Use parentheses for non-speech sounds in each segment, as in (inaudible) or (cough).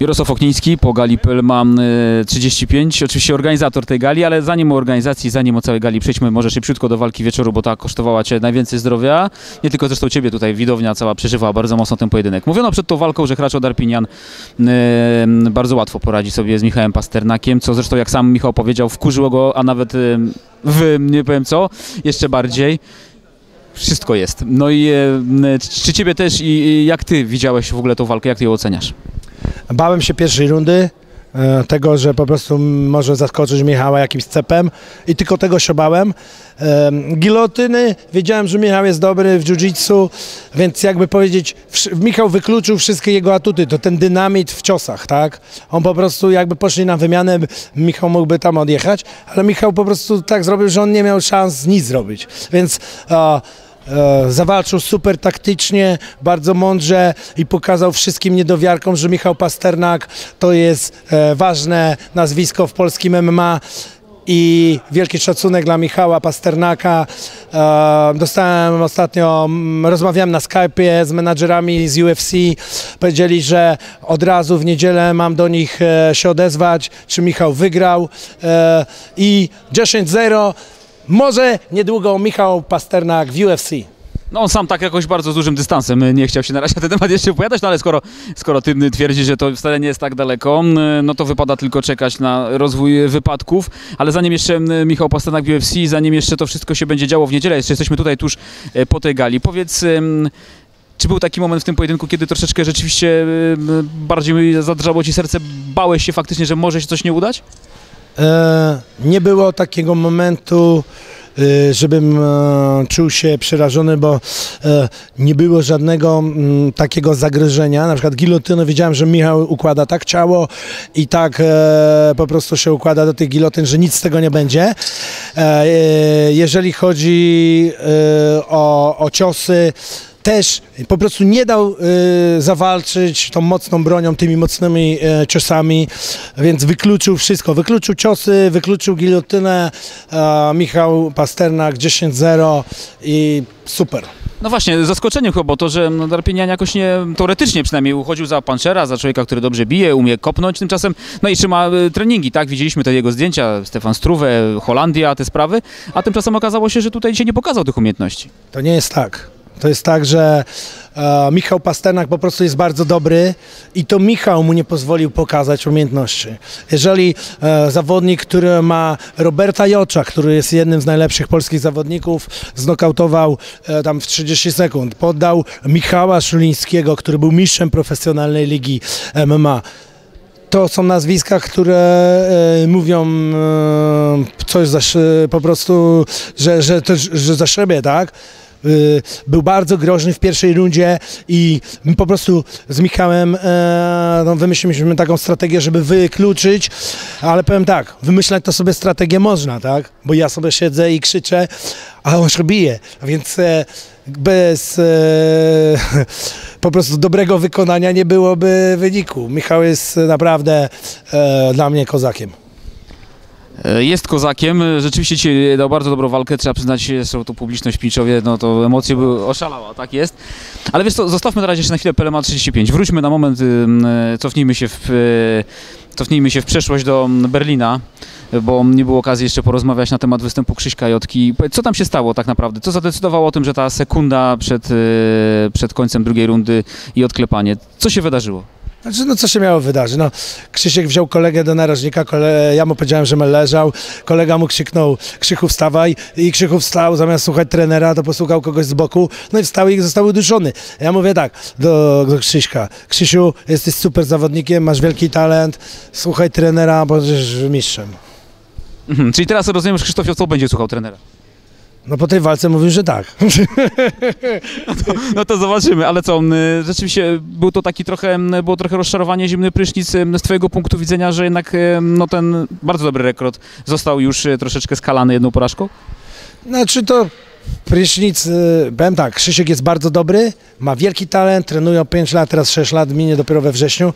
Jarosław Okniński po gali Pelman y, 35, oczywiście organizator tej gali, ale zanim o organizacji, zanim o całej gali przejdźmy może szybciutko do walki wieczoru, bo ta kosztowała Cię najwięcej zdrowia. Nie tylko zresztą Ciebie tutaj widownia cała przeżywała bardzo mocno ten pojedynek. Mówiono przed tą walką, że Hracz Darpinian y, bardzo łatwo poradzi sobie z Michałem Pasternakiem, co zresztą jak sam Michał powiedział, wkurzyło go, a nawet y, w, nie powiem co, jeszcze bardziej. Wszystko jest. No i e, czy Ciebie też i i jak Ty widziałeś w ogóle tą walkę, jak Ty ją oceniasz? Bałem się pierwszej rundy, e, tego, że po prostu może zaskoczyć Michała jakimś cepem i tylko tego się bałem. E, Gilotyny, wiedziałem, że Michał jest dobry w jiu-jitsu, więc jakby powiedzieć, Michał wykluczył wszystkie jego atuty, to ten dynamit w ciosach, tak? On po prostu jakby poszli na wymianę, Michał mógłby tam odjechać, ale Michał po prostu tak zrobił, że on nie miał szans nic zrobić, więc... E, zawalczył super taktycznie, bardzo mądrze i pokazał wszystkim niedowiarkom, że Michał Pasternak to jest e, ważne nazwisko w polskim MMA i wielki szacunek dla Michała Pasternaka. E, dostałem ostatnio, rozmawiałem na Skype'ie z menadżerami z UFC, powiedzieli, że od razu w niedzielę mam do nich e, się odezwać, czy Michał wygrał. E, i 10-0 może niedługo Michał Pasternak w UFC. No on sam tak jakoś bardzo z dużym dystansem y, nie chciał się na razie na ten temat jeszcze opowiadać, no ale skoro, skoro ty y, twierdzisz, że to wcale nie jest tak daleko, y, no to wypada tylko czekać na rozwój wypadków, ale zanim jeszcze Michał Pasternak w UFC, zanim jeszcze to wszystko się będzie działo w niedzielę, jeszcze jesteśmy tutaj tuż po tej gali, powiedz... Czy był taki moment w tym pojedynku, kiedy troszeczkę rzeczywiście bardziej zadrżało ci serce, bałeś się faktycznie, że może się coś nie udać? E, nie było takiego momentu, e, żebym e, czuł się przerażony, bo nie było żadnego mm, takiego zagrożenia. Na przykład gilotyny, wiedziałem, że Michał układa tak ciało i tak po prostu się układa do tych gilotyn, że nic z tego nie będzie. Jeżeli chodzi o, o ciosy, też po prostu nie dał y, zawalczyć tą mocną bronią, tymi mocnymi e, ciosami, więc wykluczył wszystko. Wykluczył ciosy, wykluczył gilotynę. E, Michał Pasternak 10-0 i super. No właśnie, zaskoczeniem chyba to, że Darpinian jakoś nie, teoretycznie przynajmniej uchodził za panczera, za człowieka, który dobrze bije, umie kopnąć tymczasem, no i trzyma y, treningi, tak? Widzieliśmy te jego zdjęcia, Stefan Struwe, Holandia, te sprawy, a tymczasem okazało się, że tutaj dzisiaj nie pokazał tych umiejętności. To nie jest tak. To jest tak, że e, Michał Pasternak po prostu jest bardzo dobry i to Michał mu nie pozwolił pokazać umiejętności. Jeżeli e, zawodnik, który ma Roberta Jocza, który jest jednym z najlepszych polskich zawodników, znokautował e, tam w 30 sekund, poddał Michała Szulińskiego, który był mistrzem profesjonalnej ligi MMA, to są nazwiska, które e, mówią e, coś za, po prostu, że, że, że za siebie, tak? E, był bardzo groźny w pierwszej rundzie i po prostu z Michałem e, no, wymyśliliśmy taką strategię, żeby wykluczyć, ale powiem tak, wymyślać to sobie strategię można, tak? Bo ja sobie siedzę i krzyczę, a on się bije, więc e, bez e, (laughs) po prostu dobrego wykonania nie byłoby wyniku. Michał jest naprawdę e, dla mnie kozakiem. E, Jest kozakiem, e, rzeczywiście ci dał bardzo dobrą walkę, trzeba przyznać, zresztą tu publiczność w Pińczowie, no to emocje były oszalała, tak jest. Ale wiesz co, zostawmy na razie jeszcze na chwilę Pelema 35, wróćmy na moment, e, cofnijmy się w, cofnijmy się w przeszłość do mm, Berlina, bo nie było okazji jeszcze porozmawiać na temat występu Krzyśka Jotki. Co tam się stało tak naprawdę? Co zadecydowało o tym, że ta sekunda przed, przed końcem drugiej rundy i odklepanie? Co się wydarzyło? Znaczy, no co się miało wydarzyć? No, Krzysiek wziął kolegę do narożnika, kole... ja mu powiedziałem, że leżał, kolega mu krzyknął, Krzychu wstawaj i Krzychu wstał, zamiast słuchać trenera, to posłuchał kogoś z boku, no i wstał i został uduszony. Ja mówię tak do, do Krzyśka, Krzysiu, jesteś super zawodnikiem, masz wielki talent, słuchaj trenera, będziesz mistrzem. Mhm, czyli teraz rozumiem, że Krzysztof Jocł będzie słuchał trenera. No po tej walce mówił, że tak. (laughs) No to zobaczymy, ale co, rzeczywiście był to taki trochę, było trochę rozczarowanie, zimny prysznic z twojego punktu widzenia, że jednak m, no ten bardzo dobry rekord został już e, troszeczkę skalany jedną porażką? Znaczy to prysznic, y, powiem tak, Krzysiek jest bardzo dobry, ma wielki talent, trenują 5 lat, teraz 6 lat, minie dopiero we wrześniu.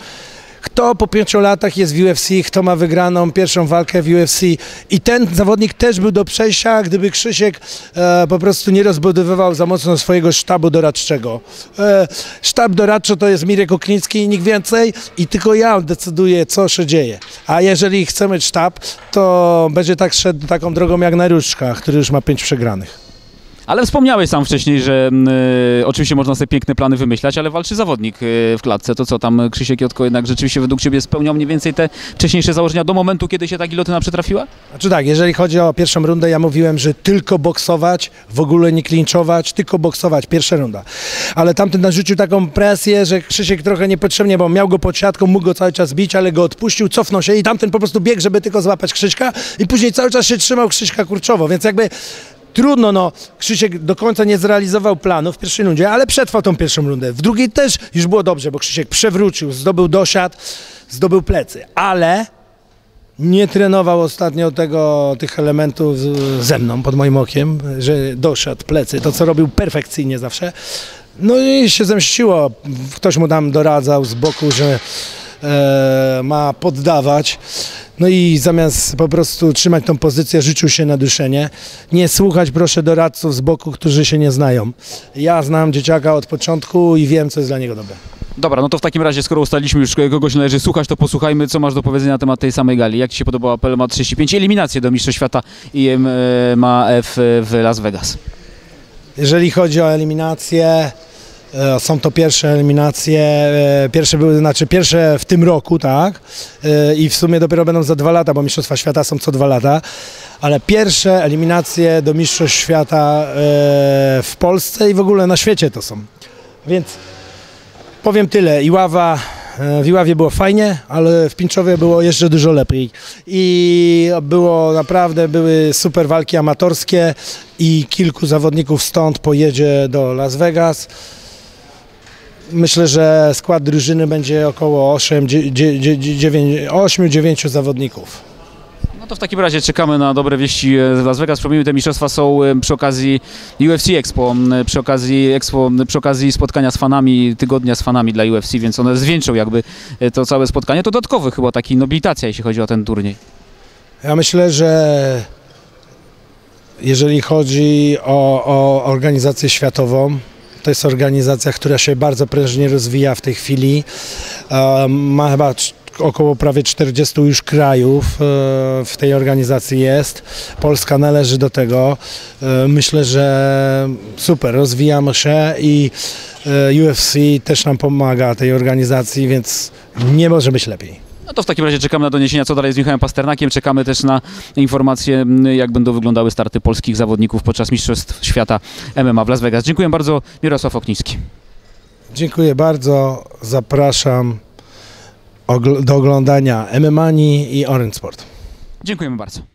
Kto po pięciu latach jest w UFC, kto ma wygraną pierwszą walkę w UFC i ten zawodnik też był do przejścia, gdyby Krzysiek e, po prostu nie rozbudowywał za mocno swojego sztabu doradczego. E, sztab doradczy to jest Mirek Okliński i nikt więcej i tylko ja decyduję, co się dzieje. A jeżeli chcemy sztab, to będzie tak szedł taką drogą jak na Różkach, który już ma pięć przegranych. Ale wspomniałeś sam wcześniej, że mm, y, oczywiście można sobie piękne plany wymyślać, ale walczy zawodnik y, w klatce. To co tam Krzysiek Jotko jednak rzeczywiście według Ciebie spełniał mniej więcej te wcześniejsze założenia do momentu, kiedy się ta gilotyna przytrafiła? Znaczy tak, jeżeli chodzi o pierwszą rundę, ja mówiłem, że tylko boksować, w ogóle nie klinczować, tylko boksować, pierwsza runda. Ale tamten narzucił taką presję, że Krzysiek trochę niepotrzebnie, bo miał go pod siatką, mógł go cały czas bić, ale go odpuścił, cofnął się i tamten po prostu biegł, żeby tylko złapać Krzyśka i później cały czas się trzymał Krzyśka kurczowo, więc jakby trudno, no, Krzysiek do końca nie zrealizował planu w pierwszej rundzie, ale przetrwał tą pierwszą rundę. W drugiej też już było dobrze, bo Krzysiek przewrócił, zdobył dosiad, zdobył plecy, ale nie trenował ostatnio tego, tych elementów ze mną, pod moim okiem, że doszedł plecy, to co robił perfekcyjnie zawsze. No i się zemściło. Ktoś mu tam doradzał z boku, że e, ma poddawać. No i zamiast po prostu trzymać tą pozycję, życzył się na duszenie. Nie słuchać proszę doradców z boku, którzy się nie znają. Ja znam dzieciaka od początku i wiem, co jest dla niego dobre. Dobra, no to w takim razie, skoro ustaliliśmy już kogoś należy słuchać, to posłuchajmy, co masz do powiedzenia na temat tej samej gali. Jak Ci się podobała PLMA 35 eliminację do Mistrzostw Świata IMAF w Las Vegas? Jeżeli chodzi o eliminacje, e, są to pierwsze eliminacje, e, pierwsze były, znaczy pierwsze w tym roku, tak, E, i w sumie dopiero będą za dwa lata, bo Mistrzostwa Świata są co dwa lata, ale pierwsze eliminacje do Mistrzostw Świata e, w Polsce i w ogóle na świecie to są. Więc powiem tyle, Iława, e, w Iławie było fajnie, ale w Pińczowie było jeszcze dużo lepiej. I było naprawdę, były super walki amatorskie i kilku zawodników stąd pojedzie do Las Vegas. Myślę, że skład drużyny będzie około 8-9 zawodników. No to w takim razie czekamy na dobre wieści e, z Las Vegas. Przypomnijmy, te mistrzostwa są e, przy okazji UFC Expo, przy okazji, Expo, przy okazji spotkania z fanami, tygodnia z fanami dla UFC, więc one zwieńczą jakby e, to całe spotkanie. To dodatkowy chyba taki nobilitacja, jeśli chodzi o ten turniej. Ja myślę, że jeżeli chodzi o, o organizację światową, to jest organizacja, która się bardzo prężnie rozwija w tej chwili. Ma chyba około prawie 40 już krajów e, w tej organizacji jest. Polska należy do tego. E, Myślę, że super, rozwijamy się i e, UFC też nam pomaga tej organizacji, więc nie może być lepiej. No to w takim razie czekamy na doniesienia, co dalej z Michałem Pasternakiem. Czekamy też na informacje, m, jak będą wyglądały starty polskich zawodników podczas Mistrzostw Świata MMA w Las Vegas. Dziękuję bardzo, Mirosław Okniński. Dziękuję bardzo. Zapraszam do oglądania MMA i Orange Sport. Dziękujemy bardzo.